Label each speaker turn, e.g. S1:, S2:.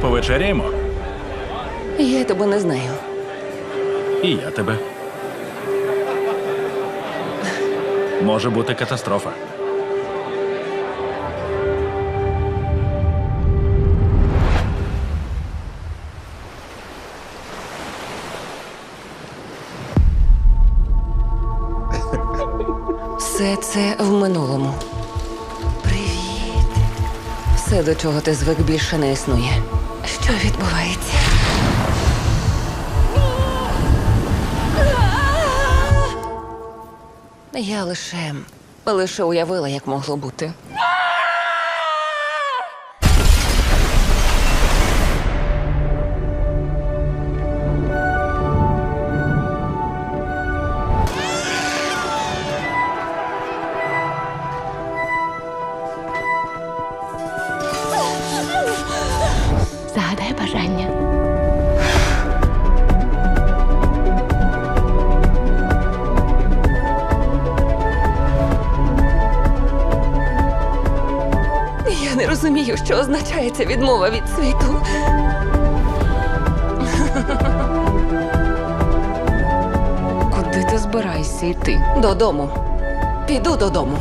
S1: повечеряємо?
S2: Я тебе не знаю.
S1: І я тебе. Може бути катастрофа.
S2: Все це в минулому. Привіт. Все, до чого ти звик, більше не існує. Що відбувається? Я лише лише уявила, як могло бути.
S3: Загадай бажання.
S2: Я не розумію, що означає ця відмова від світу.
S3: Куди ти збираєшся йти?
S2: Додому. Піду додому.